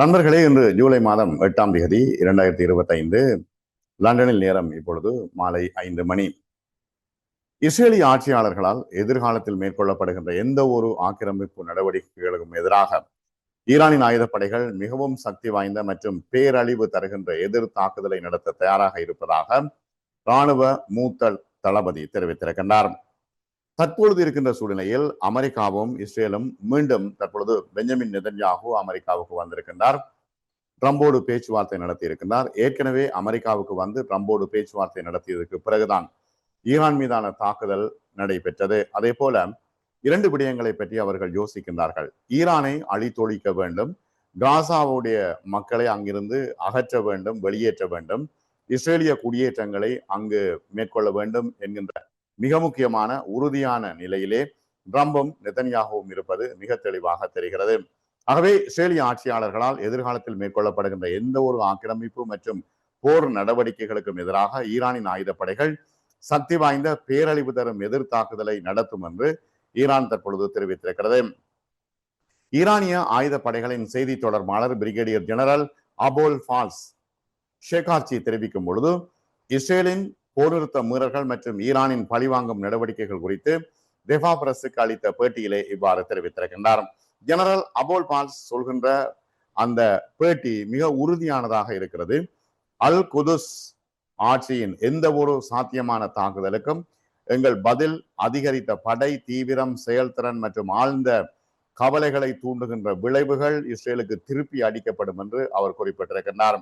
நண்பர்களே இன்று ஜூலை மாதம் எட்டாம் தேதி இரண்டாயிரத்தி இருபத்தைந்து லண்டனில் நேரம் இப்பொழுது மாலை ஐந்து மணி. இஸ்ரேலிய ஆட்சியாளர்களால் எதிர்காலத்தில் மேற்கொள்ளப்படுகின்ற எந்த ஒரு ஆக்கிரமிப்பு நடவடிக்கைகளுக்கும் எதிராக ஈரானின் ஆயுதப்படைகள் மிகவும் சக்தி வாய்ந்த மற்றும் பேரழிவு தருகின்ற எதிர் தாக்குதலை நடத்த தயாராக இருப்பதாக ராணுவ மூத்த தளபதி தெரிவித்திருக்கின்றார். தற்பொழுது இருக்கின்ற சூழ்நிலையில் அமெரிக்காவும் இஸ்ரேலும் மீண்டும் தற்பொழுது பெஞ்சமின் நெதன்யாகு அமெரிக்காவுக்கு வந்திருக்கின்றார். ட்ரம்போடு பேச்சுவார்த்தை நடத்தியிருக்கின்றார். ஏற்கனவே அமெரிக்காவுக்கு வந்து ட்ரம்போடு பேச்சுவார்த்தை நடத்தியதற்கு பிறகுதான் ஈரான் மீதான தாக்குதல் நடைபெற்றது. அதே போல இரண்டு விடயங்களை பற்றி அவர்கள் யோசிக்கின்றார்கள். ஈரானை அழித்தொழிக்க வேண்டும். காசாவுடைய மக்களை அங்கிருந்து அகற்ற வேண்டும் வெளியேற்ற வேண்டும். இஸ்ரேலிய குடியேற்றங்களை அங்கு மேற்கொள்ள வேண்டும் என்கின்ற மிக முக்கியமான உறுதியான நிலையிலே ட்ரம்பும் நெதன்யாகவும் இருப்பது மிக தெளிவாக தெரிகிறது. ஆகவே இஸ்ரேலிய ஆட்சியாளர்களால் எதிர்காலத்தில் மேற்கொள்ளப்படுகின்ற எந்த ஒரு ஆக்கிரமிப்பு மற்றும் போர் நடவடிக்கைகளுக்கும் எதிராக ஈரானின் ஆயுதப்படைகள் சக்தி வாய்ந்த பேரழிவு தரும் எதிர் தாக்குதலை நடத்தும் என்று ஈரான் தற்பொழுது தெரிவித்திருக்கிறது. ஈரானிய ஆயுதப்படைகளின் செய்தி தொடர்பாளர் brigadier general Abolfazl Shekarchi தெரிவிக்கும் பொழுது இஸ்ரேலின் போர்நிறுத்த மீறல்கள் மற்றும் ஈரானின் பழிவாங்கும் நடவடிக்கைகள் குறித்து தெஃபா பிரஸுக்கு அளித்த பேட்டியிலே இவ்வாறு தெரிவித்திருக்கின்றார். ஜெனரல் அபோல் பால்ஸ் சொல்கின்ற அந்த பேட்டி மிக உறுதியானதாக இருக்கிறது. அல் குதுஸ் ஆட்சியின் எந்த ஒரு சாத்தியமான தாக்குதலுக்கும் எங்கள் பதில் அதிகரித்த படை தீவிரம் செயல்திறன் மற்றும் ஆழ்ந்த கவலைகளை தூண்டுகின்ற விளைவுகள் இஸ்ரேலுக்கு திருப்பி அடிக்கப்படும் என்று அவர் குறிப்பிட்டிருக்கின்றார்.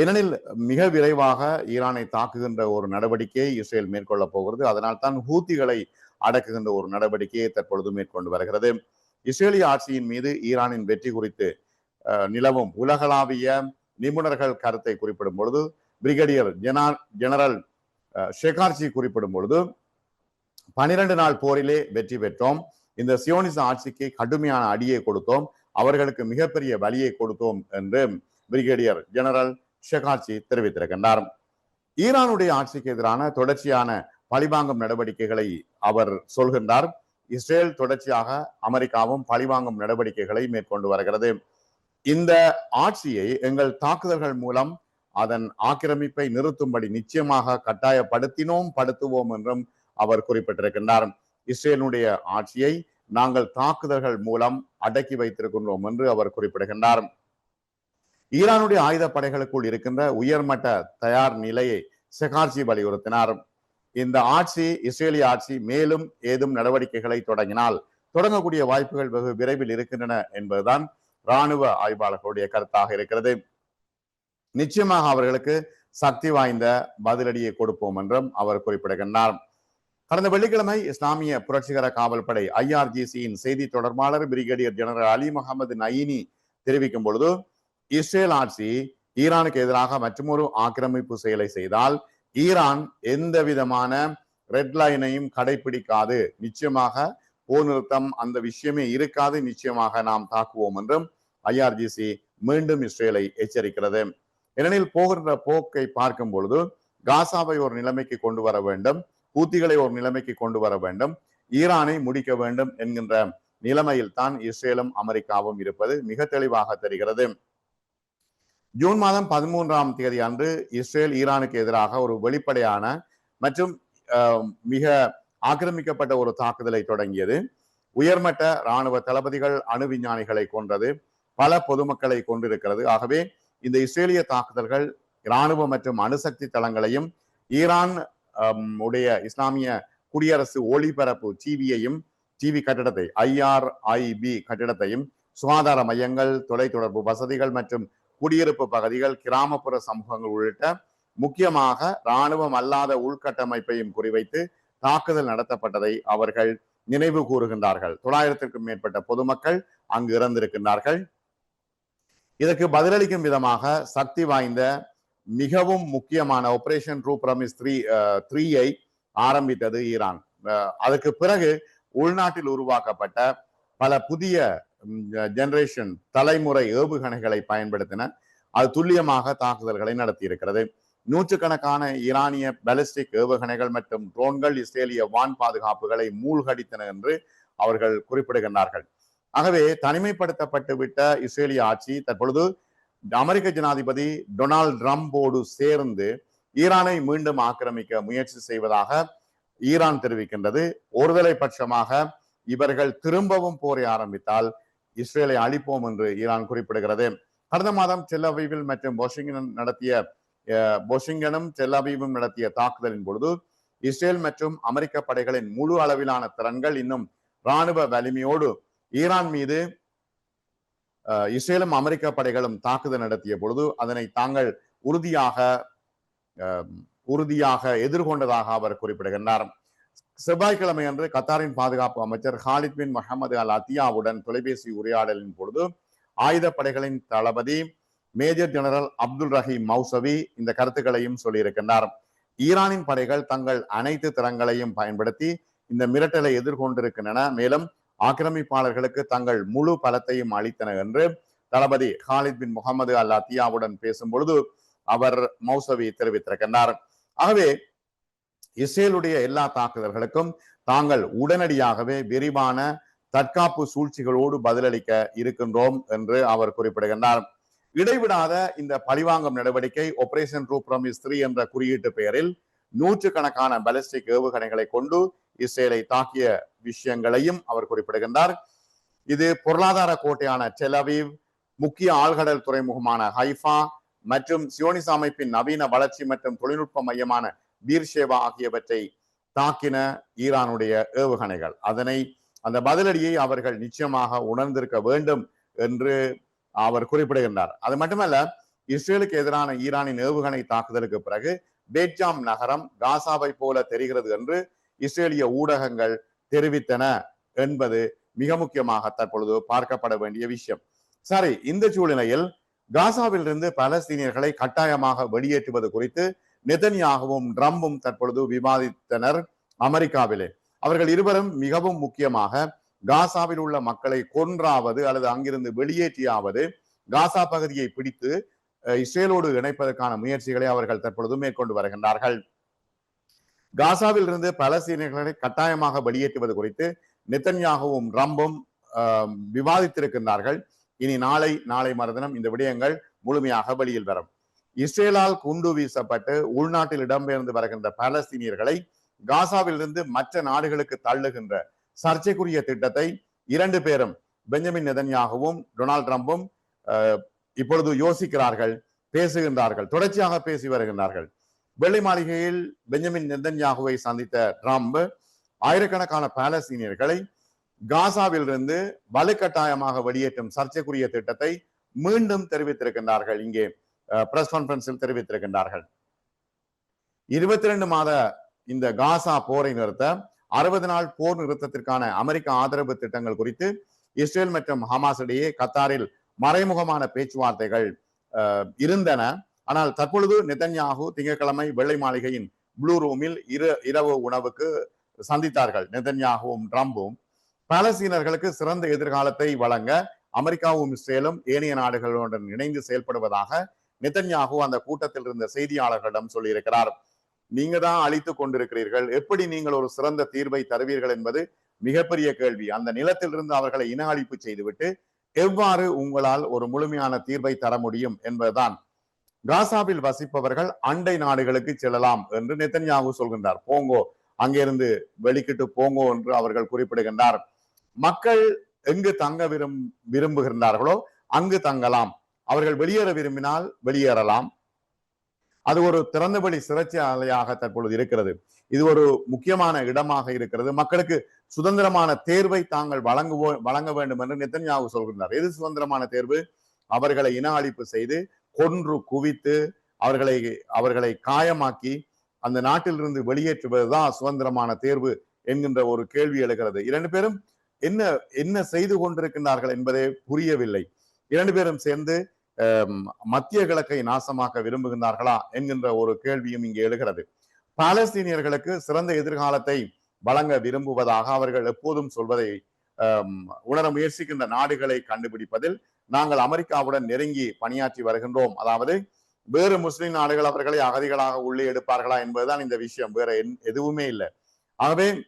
ஏனெனில் மிக விரைவாக ஈரானை தாக்குகின்ற ஒரு நடவடிக்கையை இஸ்ரேல் மேற்கொள்ள போகிறது. அதனால் தான் ஹூத்திகளை அடக்குகின்ற ஒரு நடவடிக்கையை தற்பொழுது மேற்கொண்டு வருகிறது. இஸ்ரேலிய ஆட்சியின் மீது ஈரானின் வெற்றி குறித்து நிலவும் உலகளாவிய நிபுணர்கள் கருத்தை குறிப்பிடும் பொழுது பிரிகேடியர் ஜெனா ஜெனரல் ஷெகார்ஜி குறிப்பிடும் பொழுது பனிரெண்டு நாள் போரிலே வெற்றி பெற்றோம். இந்த சியோனிச ஆட்சிக்கு கடுமையான அடியை கொடுத்தோம். அவர்களுக்கு மிகப்பெரிய வலியை கொடுத்தோம் என்று பிரிகேடியர் ஜெனரல் ஷெகார்ஜி தெரிவித்திருக்கின்றார். ஈரானுடைய ஆட்சிக்கு எதிரான தொடர்ச்சியான பழிவாங்கும் நடவடிக்கைகளை அவர் சொல்கின்றார். இஸ்ரேல் தொடர்ச்சியாக அமெரிக்காவும் பழிவாங்கும் நடவடிக்கைகளை மேற்கொண்டு வருகிறது. இந்த ஆட்சியை எங்கள் தாக்குதல்கள் மூலம் அதன் ஆக்கிரமிப்பை நிறுத்தும்படி நிச்சயமாக கட்டாயப்படுத்தினோம் படுத்துவோம் என்றும் அவர் குறிப்பிட்டிருக்கின்றார். இஸ்ரேலுடைய ஆட்சியை நாங்கள் தாக்குதல்கள் மூலம் அடக்கி வைத்திருக்கின்றோம் என்று அவர் குறிப்பிடுகின்றார். ஈரானுடைய ஆயுத படைகளுக்குள் இருக்கின்ற உயர்மட்ட தயார் நிலையை செகார்ஜி வலியுறுத்தினார். இந்த ஆட்சி இஸ்ரேலிய ஆட்சி மேலும் ஏதும் நடவடிக்கைகளை தொடங்கினால் தொடங்கக்கூடிய வாய்ப்புகள் வெகு விரைவில் இருக்கின்றன என்பதுதான் இராணுவ ஆய்வாளர்களுடைய கருத்தாக இருக்கிறது. நிச்சயமாக அவர்களுக்கு சக்தி வாய்ந்த பதிலடியை கொடுப்போம் என்றும் அவர் குறிப்பிடுகின்றார். கடந்த வெள்ளிக்கிழமை இஸ்லாமிய புரட்சிகர காவல்படை ஐஆர்ஜிசியின் செய்தி தொடர்பாளர் brigadier general Ali Mohammad Naini தெரிவிக்கும் பொழுது இஸ்ரேல் ஆட்சி ஈரானுக்கு எதிராக மற்றொரு ஆக்கிரமிப்பு செயலை செய்தால் ஈரான் எந்த விதமான ரெட் லைனையும் கடைபிடிக்காது நிச்சயமாக போர் நிறுத்தம் அந்த விஷயமே இருக்காது. நிச்சயமாக நாம் தாக்குவோம் என்றும் ஐஆர்ஜிசி மீண்டும் இஸ்ரேலை எச்சரிக்கிறது. ஏனெனில் போகின்ற போக்கை பார்க்கும் பொழுது காசாவை ஒரு நிலைமைக்கு கொண்டு வர வேண்டும். பூத்திகளை ஒரு நிலைமைக்கு கொண்டு வர வேண்டும். ஈரானை முடிக்க வேண்டும் என்கின்ற நிலைமையில் தான் இஸ்ரேலும் அமெரிக்காவும் இருப்பது மிக தெளிவாக தெரிகிறது. ஜூன் மாதம் பதிமூன்றாம் தேதி அன்று இஸ்ரேல் ஈரானுக்கு எதிராக ஒரு வெளிப்படையான மற்றும் மிக ஆக்கிரமிக்கப்பட்ட ஒரு தாக்குதலை தொடங்கியது. உயர்மட்ட இராணுவ தளபதிகள் அணு விஞ்ஞானிகளை கொன்றது பல பொதுமக்களை கொண்டிருக்கிறது ஆகவே இந்த இஸ்ரேலிய தாக்குதல்கள் இராணுவ மற்றும் அணுசக்தி தளங்களையும் ஈரான் உடைய இஸ்லாமிய குடியரசு ஒளிபரப்பு டிவியையும் டிவி கட்டிடத்தை ஐஆர்ஐபி கட்டிடத்தையும் சுகாதார மையங்கள் தொலைத்தொடர்பு வசதிகள் மற்றும் குடியிருப்பு பகுதிகள் கிராமப்புற சமூகங்கள் உள்ளிட்ட முக்கியமாக இராணுவம் அல்லாத உள்கட்டமைப்பையும் குறிவைத்து தாக்குதல் நடத்தப்பட்டதை அவர்கள் நினைவு கூறுகின்றார்கள். தொள்ளாயிரத்திற்கும் மேற்பட்ட பொதுமக்கள் அங்கு இறந்திருக்கின்றார்கள். இதற்கு பதிலளிக்கும் விதமாக சக்தி வாய்ந்த மிகவும் முக்கியமான ஆபரேஷன் ட்ரூ பிரமிஸ் த்ரீ த்ரீயை ஆரம்பித்தது ஈரான். அதற்கு பிறகு உள்நாட்டில் உருவாக்கப்பட்ட பல புதிய ஜெனரேஷன் தலைமுறை ஏவுகணைகளை பயன்படுத்தின அது துல்லியமாக தாக்குதல்களை நடத்தியிருக்கிறது. நூற்றுக்கணக்கான ஈரானிய பாலிஸ்டிக் ஏவுகணைகள் மற்றும் ட்ரோன்கள் இஸ்ரேலிய வான் பாதுகாப்புகளை மூழ்கடித்தன என்று அவர்கள் குறிப்பிடுகின்றார்கள். ஆகவே தனிமைப்படுத்தப்பட்டு விட்ட இஸ்ரேலிய ஆட்சி தற்பொழுது அமெரிக்க ஜனாதிபதி டொனால்ட் ட்ரம்போடு சேர்ந்து ஈரானை மீண்டும் ஆக்கிரமிக்க முயற்சி செய்வதாக ஈரான் தெரிவிக்கின்றது. ஒருதலை பட்சமாக இவர்கள் திரும்பவும் போரை ஆரம்பித்தால் இஸ்ரேலை அழிப்போம் என்று ஈரான் குறிப்பிடுகிறது. கடந்த மாதம் செல்லவீவில் மற்றும் வாஷிங்டன் நடத்திய வாஷிங்டனும் நடத்திய தாக்குதலின் பொழுது இஸ்ரேல் மற்றும் அமெரிக்க படைகளின் முழு அளவிலான திறன்கள் இன்னும் ராணுவ வலிமையோடு ஈரான் மீது இஸ்ரேலும் அமெரிக்க படைகளும் தாக்குதல் நடத்திய பொழுது அதனை தாங்கள் உறுதியாக உறுதியாக எதிர்கொண்டதாக அவர் குறிப்பிடுகின்றார். செவ்வாய்க்கிழமை அன்று கத்தாரின் பாதுகாப்பு அமைச்சர் ஹாலித் பின் முகமது அல் அத்தியாவுடன் தொலைபேசி உரையாடலின் பொழுது ஆயுதப்படைகளின் தளபதி major general Abdul Rahim Mousavi இந்த கருத்துக்களையும் சொல்லியிருக்கின்றார். ஈரானின் படைகள் தங்கள் அனைத்து திறங்களையும் பயன்படுத்தி இந்த மிரட்டலை எதிர்கொண்டிருக்கின்றன. மேலும் ஆக்கிரமிப்பாளர்களுக்கு தங்கள் முழு பலத்தையும் அளித்தன என்று தளபதி ஹாலித் பின் முகமது அல் அத்தியாவுடன் பேசும் பொழுது அவர் மௌசவி தெரிவித்திருக்கின்றார். ஆகவே இஸ்ரேலுடைய எல்லா தாக்குதல்களுக்கும் தாங்கள் உடனடியாகவே விரிவான தற்காப்பு சூழ்ச்சிகளோடு பதிலளிக்க இருக்கின்றோம் என்று அவர் குறிப்பிடுகின்றார். இடைவிடாத இந்த பழிவாங்கும் நடவடிக்கை ஆபரேஷன் ரூ ப்ரமிஸ் த்ரீ என்ற குறியீட்டு பெயரில் நூற்றுக்கணக்கான பலஸ்டிக் ஏவுகணைகளை கொண்டு இஸ்ரேலை தாக்கிய விஷயங்களையும் அவர் குறிப்பிடுகின்றார். இது பொருளாதார கோட்டையான டெலவீவ் முக்கிய ஆழ்கடல் துறைமுகமான ஹைஃபா மற்றும் சியோனிச அமைப்பின் நவீன வளர்ச்சி மற்றும் தொழில்நுட்ப மையமான பீர்ஷேவா ஆகியவற்றை தாக்கின ஈரானுடைய ஏவுகணைகள். அதனை அந்த பதிலடியை அவர்கள் நிச்சயமாக உணர்ந்திருக்க வேண்டும் என்று அவர் குறிப்பிடுகின்றார். அது மட்டுமல்ல இஸ்ரேலுக்கு எதிரான ஈரானின் ஏவுகணை தாக்குதலுக்கு பிறகு பேட்ஜாம் நகரம் காசாவை போல தெரிகிறது என்று இஸ்ரேலிய ஊடகங்கள் தெரிவித்தன என்பது மிக முக்கியமாக தற்பொழுது பார்க்கப்பட வேண்டிய விஷயம். சரி இந்த சூழ்நிலையில் காசாவிலிருந்து பலஸ்தீனியர்களை கட்டாயமாக வெளியேற்றுவது குறித்து நெதன்யாகவும் ட்ரம்பும் தற்பொழுது விவாதித்தனர் அமெரிக்காவிலே. அவர்கள் இருவரும் மிகவும் முக்கியமாக காசாவில் உள்ள மக்களை கொன்றாவது அல்லது அங்கிருந்து வெளியேற்றியாவது காசா பகுதியை பிடித்து இஸ்ரேலோடு இணைப்பதற்கான முயற்சிகளை அவர்கள் தற்பொழுது மேற்கொண்டு வருகின்றார்கள். காசாவில் இருந்து பலஸ்தீனியர்களை கட்டாயமாக வெளியேற்றுவது குறித்து நிதன்யாகவும் ரம்பும் விவாதித்திருக்கின்றார்கள். இனி நாளை நாளை மறுதினம் இந்த விடயங்கள் முழுமையாக வெளியில் வரும். இஸ்ரேலால் குண்டு வீசப்பட்டு உள்நாட்டில் இடம்பெயர்ந்து வருகின்ற பாலஸ்தீனியர்களை காசாவிலிருந்து மற்ற நாடுகளுக்கு தள்ளுகின்ற சர்ச்சைக்குரிய திட்டத்தை இரண்டு பேரும் பெஞ்சமின் நெதன்யாகவும் டொனால்ட் ட்ரம்பும் இப்பொழுது யோசிக்கிறார்கள் பேசுகின்றார்கள் தொடர்ச்சியாக பேசி வருகின்றார்கள். வெள்ளை மாளிகையில் பெஞ்சமின் நெதன்யாகுவை சந்தித்த ட்ரம்ப் ஆயிரக்கணக்கான பாலஸ்தீனியர்களை காசாவிலிருந்து வலுக்கட்டாயமாக வெளியேற்றும் சர்ச்சைக்குரிய திட்டத்தை மீண்டும் தெரிவித்திருக்கின்றார்கள். இங்கே பிரஸ் கான்பரன்ஸில் தெரிவித்திருக்கின்றார்கள். இருபத்தி ரெண்டு மாத இந்த காசா போரை நிறுத்த அறுபது நாள் போர் நிறுத்தத்திற்கான அமெரிக்க ஆதரவு திட்டங்கள் குறித்து இஸ்ரேல் மற்றும் ஹமாஸ் இடையே கத்தாரில் மறைமுகமான பேச்சுவார்த்தைகள் இருந்தன. ஆனால் தற்பொழுது நெதன்யாகு திங்கட்கிழமை வெள்ளை மாளிகையின் ப்ளூ ரூமில் இரு இரவு உணவுக்கு சந்தித்தார்கள். நெதன்யாகுவும் ட்ரம்பும். பாலஸ்தீனர்களுக்கு சிறந்த எதிர்காலத்தை வழங்க அமெரிக்காவும் இஸ்ரேலும் ஏனைய நாடுகளுடன் இணைந்து செயல்படுவதாக நிதன்யாகு அந்த கூட்டத்தில் இருந்த செய்தியாளர்களிடம் சொல்லியிருக்கிறார். நீங்க தான் அழித்துக் கொண்டிருக்கிறீர்கள். எப்படி நீங்கள் ஒரு சிறந்த தீர்வை தருவீர்கள் என்பது மிகப்பெரிய கேள்வி. அந்த நிலத்திலிருந்து அவர்களை இன அழிப்பு செய்துவிட்டு எவ்வாறு உங்களால் ஒரு முழுமையான தீர்வை தர முடியும் என்பதுதான். காசாவில் வசிப்பவர்கள் அண்டை நாடுகளுக்கு செல்லலாம் என்று நெத்தன்யாகு சொல்கின்றார். போங்கோ அங்கிருந்து வெளிக்கிட்டு போங்கோ என்று அவர்கள் குறிப்பிடுகின்றார். மக்கள் எங்கு தங்க விரும் விரும்புகின்றார்களோ அங்கு தங்கலாம். அவர்கள் வெளியேற விரும்பினால் வெளியேறலாம். அது ஒரு திறந்தவெளி சிறைச்சாலையாக தற்பொழுது இருக்கிறது. இது ஒரு முக்கியமான இடமாக இருக்கிறது. மக்களுக்கு சுதந்திரமான தேர்வை தாங்கள் வழங்குவோ வழங்க வேண்டும் என்று நித்தன்யாவு சொல்கின்றார். எது சுதந்திரமான தேர்வு? அவர்களை இன அழிப்பு செய்து கொன்று குவித்து அவர்களை அவர்களை காயமாக்கி அந்த நாட்டிலிருந்து வெளியேற்றுவதுதான் சுதந்திரமான தேர்வு என்கின்ற ஒரு கேள்வி எழுகிறது. இரண்டு பேரும் என்ன என்ன செய்து கொண்டிருக்கின்றார்கள் என்பதே புரியவில்லை. இரண்டு பேரும் சேர்ந்து மத்திய கிழக்கை நாசமாக்க விரும்புகின்றார்களா என்கின்ற ஒரு கேள்வியும் இங்கே எழுகிறது. பாலஸ்தீனியர்களுக்கு சிறந்த எதிர்காலத்தை வழங்க விரும்புவதாக அவர்கள் எப்போதும் சொல்வதை உணர முயற்சிக்கின்ற நாடுகளை கண்டுபிடிப்பதில் நாங்கள் அமெரிக்காவுடன் நெருங்கி பணியாற்றி வருகின்றோம். அதாவது வேறு முஸ்லிம் நாடுகள் அவர்களை அகதிகளாக உள்ளே எடுப்பார்களா என்பதுதான் இந்த விஷயம். வேற என்- எதுவுமே இல்லை. ஆகவே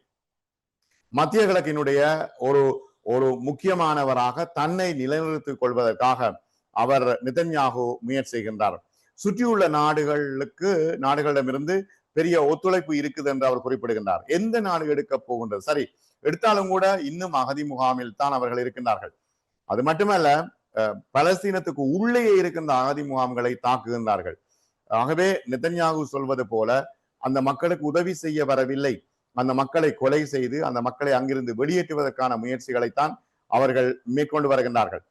மத்திய கிழக்கினுடைய ஒரு ஒரு முக்கியமானவராக தன்னை நிலைநிறுத்திக் கொள்வதற்காக அவர் நிதன்யாகு முயற்சி செய்கின்றார். சுற்றியுள்ள நாடுகளுக்கு நாடுகளிடமிருந்து பெரிய ஒத்துழைப்பு இருக்குது என்று அவர் குறிப்பிடுகின்றார். எந்த நாடு எடுக்க போகின்றது? சரி எடுத்தாலும் கூட இன்னும் அகதி முகாமில் தான் அவர்கள் இருக்கின்றார்கள். அது மட்டுமல்ல அஹ், பலஸ்தீனத்துக்கு உள்ளேயே இருக்கின்ற அகதி முகாம்களை தாக்குகின்றார்கள். ஆகவே நிதன்யாகு சொல்வது போல அந்த மக்களுக்கு உதவி செய்ய வரவில்லை. அந்த மக்களை கொலை செய்து அந்த மக்களை அங்கிருந்து வெளியேற்றுவதற்கான முயற்சிகளைத்தான் அவர்கள் மேற்கொண்டு வருகின்றார்கள்.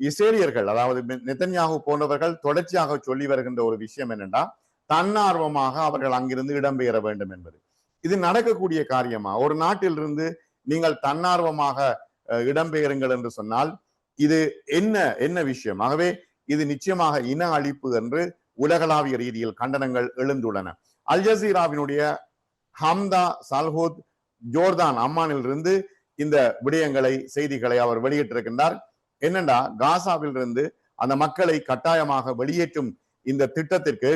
இஸ்ரேலியர்கள் அதாவது நெத்தன்யாகு போன்றவர்கள் தொடர்ச்சியாக சொல்லி வருகின்ற ஒரு விஷயம் என்னென்னா தன்னார்வமாக அவர்கள் அங்கிருந்து இடம்பெயர வேண்டும் என்பது. இது நடக்கக்கூடிய காரியமா? ஒரு நாட்டிலிருந்து நீங்கள் தன்னார்வமாக இடம்பெயருங்கள் என்று சொன்னால் இது என்ன என்ன விஷயம்? ஆகவே இது நிச்சயமாக இன அழிப்பு என்று உலகளாவிய ரீதியில் கண்டனங்கள் எழுந்துள்ளன. அல் ஜசீராவினுடைய ஹம்தா சல்ஹூத் ஜோர்தான் அம்மானிலிருந்து இந்த விடயங்களை செய்திகளை அவர் வெளியிட்டிருக்கின்றார். என்னண்டா? காசாவில் இருந்து அந்த மக்களை கட்டாயமாக வெளியேற்றும் இந்த திட்டத்திற்கு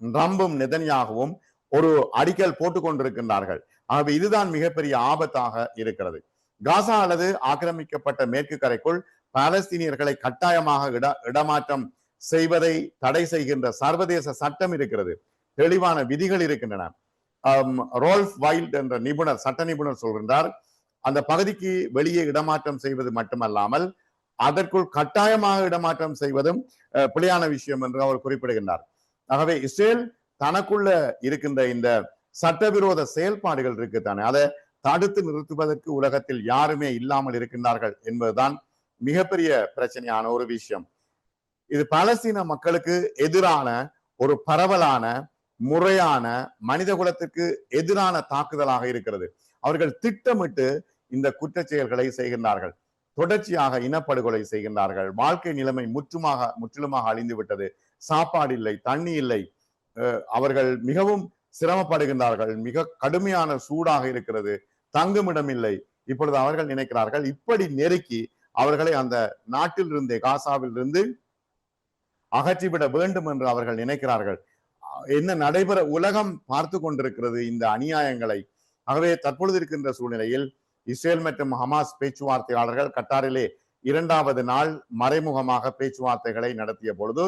ட்ரம்பும் நெதன்யாகவும் ஒரு அடிக்கல் போட்டுக் கொண்டிருக்கின்றார்கள் ஆகவே இதுதான் மிகப்பெரிய ஆபத்தாக இருக்கிறது. காசா அல்லது ஆக்கிரமிக்கப்பட்ட மேற்கு கரைக்குள் பாலஸ்தீனியர்களை கட்டாயமாக இட இடமாற்றம் செய்வதை தடை செய்கின்ற சர்வதேச சட்டம் இருக்கிறது. தெளிவான விதிகள் இருக்கின்றன. ரோல்ஃப் வைல்ட் என்ற நிபுணர் சட்ட நிபுணர் சொல்கின்றார். அந்த பகுதிக்கு வெளியே இடமாற்றம் செய்வது மட்டுமல்லாமல் அதற்குள் கட்டாயமாக இடமாற்றம் செய்வதும் பிழையான விஷயம் என்று அவர் குறிப்பிடுகின்றார். ஆகவே இஸ்ரேல் தனக்குள்ள இருக்கின்ற இந்த சட்டவிரோத செயல்பாடுகள் இருக்குத்தானே அதை தடுத்து நிறுத்துவதற்கு உலகத்தில் யாருமே இல்லாமல் இருக்கின்றார்கள் என்பதுதான் மிகப்பெரிய பிரச்சனையான ஒரு விஷயம். இது பாலஸ்தீன மக்களுக்கு எதிரான ஒரு பரவலான முறையான மனித குலத்திற்கு எதிரான தாக்குதலாக இருக்கிறது. அவர்கள் திட்டமிட்டு இந்த குற்ற செயல்களை செய்கின்றார்கள். தொடர்ச்சியாக இனப்படுகொலை செய்கின்றார்கள். வாழ்க்கை நிலைமை முற்றுமாக முற்றிலுமாக அழிந்து விட்டது. சாப்பாடு இல்லை தண்ணி இல்லை. அவர்கள் மிகவும் சிரமப்படுகின்றார்கள். மிக கடுமையான சூடாக இருக்கிறது. தங்குமிடம் இல்லை. இப்பொழுது அவர்கள் நினைக்கிறார்கள் இப்படி நெருக்கி அவர்களை அந்த நாட்டில் இருந்தே காசாவில் இருந்து அகற்றிவிட வேண்டும் என்று அவர்கள் நினைக்கிறார்கள். அஹ் என்ன நடைபெற உலகம் பார்த்து கொண்டிருக்கிறது இந்த அநியாயங்களை. ஆகவே தற்பொழுது இருக்கின்ற சூழ்நிலையில் இஸ்ரேல் மற்றும் ஹமாஸ் பேச்சுவார்த்தையாளர்கள் கட்டாரிலே இரண்டாவது நாள் மறைமுகமாக பேச்சுவார்த்தைகளை நடத்திய பொழுது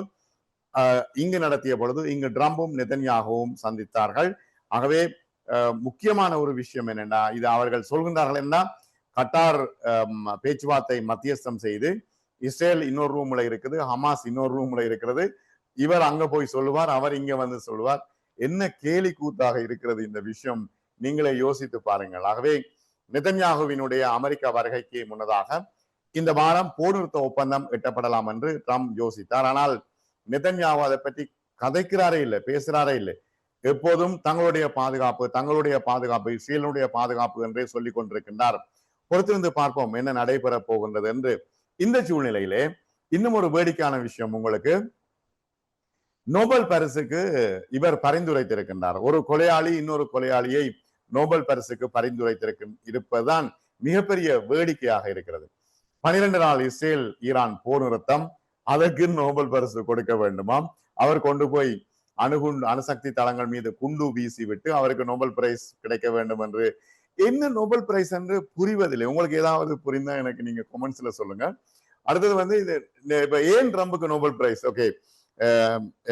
அஹ், இங்கு நடத்திய பொழுது இங்கு ட்ரம்பும் நிதன்யாகவும் சந்தித்தார்கள். ஆகவே முக்கியமான ஒரு விஷயம் என்னென்னா இது அவர்கள் சொல்கின்றார்கள் என்ன கட்டார் பேச்சுவார்த்தை மத்தியஸ்தம் செய்து இஸ்ரேல் இன்னொரு ரூம்ல இருக்குது ஹமாஸ் இன்னொரு ரூம்ல இருக்கிறது. இவர் அங்க போய் சொல்லுவார் அவர் இங்க வந்து சொல்லுவார். என்ன கேலி கூத்தாக இருக்கிறது இந்த விஷயம் நீங்களே யோசித்து பாருங்கள். ஆகவே நெதன்யாகுவினுடைய அமெரிக்கா வருகைக்கு முன்னதாக இந்த வாரம் போர் நிறுத்த ஒப்பந்தம் எட்டப்படலாம் என்று ட்ரம்ப் யோசித்தார். ஆனால் நெதன்யாகு அதை பற்றி கதைக்கிறாரே இல்லை பேசுறாரே இல்லை. எப்போதும் தங்களுடைய பாதுகாப்பு தங்களுடைய பாதுகாப்பு இஸ்ரேலுடைய பாதுகாப்பு என்றே சொல்லிக் கொண்டிருக்கின்றார். பொறுத்திருந்து பார்ப்போம் என்ன நடைபெற போகின்றது என்று. இந்த சூழ்நிலையிலே இன்னும் ஒரு வேடிக்கையான விஷயம் உங்களுக்கு. நோபல் பரிசுக்கு இவர் பரிந்துரைத்திருக்கின்றார். ஒரு கொலையாளி இன்னொரு கொலையாளியை நோபல் பரிசுக்கு பரிந்துரைத்திருக்கும் இருப்பதுதான் மிகப்பெரிய வேடிக்கையாக இருக்கிறது. பனிரெண்டு நாள் இஸ்ரேல் ஈரான் போர் நிறுத்தம் அதற்கு நோபல் பரிசு கொடுக்க வேண்டுமாம். அவர் கொண்டு போய் அணுகுண்டு அணுசக்தி தளங்கள் மீது குண்டு வீசி விட்டு அவருக்கு நோபல் பிரைஸ் கிடைக்க வேண்டும் என்று. என்ன நோபல் பிரைஸ் என்று புரிவதில்லை. உங்களுக்கு ஏதாவது புரிந்தா எனக்கு நீங்க கொமெண்ட்ஸ்ல சொல்லுங்க. அடுத்தது வந்து இது இப்ப ஏன் ட்ரம்புக்கு நோபல் பிரைஸ் ஓகே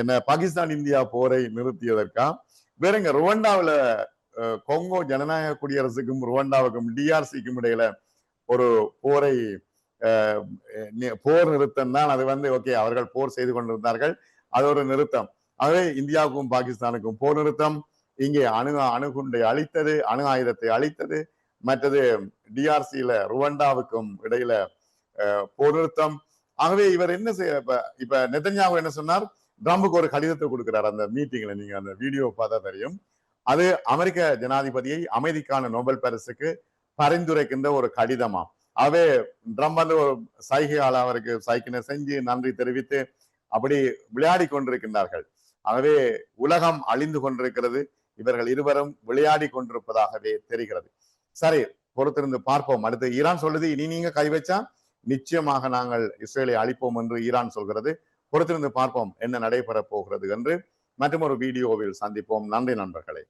என்ன பாகிஸ்தான் இந்தியா போரை நிறுத்தியதற்கா? வேறங்க ருவண்டாவுல கொங்கோ ஜனநாயக குடியரசுக்கும் ருவண்டாவுக்கும் டிஆர்சிக்கும் இடையில ஒரு போரை போர் நிறுத்தம் தான் அது வந்து ஓகே அவர்கள் போர் செய்து கொண்டிருந்தார்கள். அது ஒரு நிறுத்தம். ஆகவே இந்தியாவுக்கும் பாகிஸ்தானுக்கும் போர் நிறுத்தம். இங்கே அணு அணுகுண்டை அழித்தது அணு ஆயுதத்தை அழித்தது. மற்றது டிஆர்சியில ருவண்டாவுக்கும் இடையில அஹ், போர் நிறுத்தம். ஆகவே இவர் என்ன செய்ய இப்ப இப்ப நெதன்யாகு என்ன சொன்னார்? ட்ரம்புக்கு ஒரு கடிதத்தை கொடுக்கிறார் அந்த மீட்டிங்ல நீங்க அந்த வீடியோ பார்த்தா தெரியும். அது அமெரிக்க ஜனாதிபதியை அமைதிக்கான நோபல் பரிசுக்கு பரிந்துரைக்கின்ற ஒரு கடிதமாம். அவே ட்ரம்ப் வந்து ஒரு சைகையால் அவருக்கு சைக்கினை செஞ்சு நன்றி தெரிவித்து அப்படி விளையாடி கொண்டிருக்கின்றார்கள். ஆகவே உலகம் அழிந்து கொண்டிருக்கிறது. இவர்கள் இருவரும் விளையாடி கொண்டிருப்பதாகவே தெரிகிறது. சரி பொறுத்திருந்து பார்ப்போம். அடுத்து ஈரான் சொல்லுது. இனி நீங்க கை வச்சா நிச்சயமாக நாங்கள் இஸ்ரேலை அழிப்போம் என்று ஈரான் சொல்கிறது. பொறுத்திருந்து பார்ப்போம் என்ன நடைபெற போகிறது என்று. மற்றும் ஒரு வீடியோவில் சந்திப்போம். நன்றி நண்பர்களே.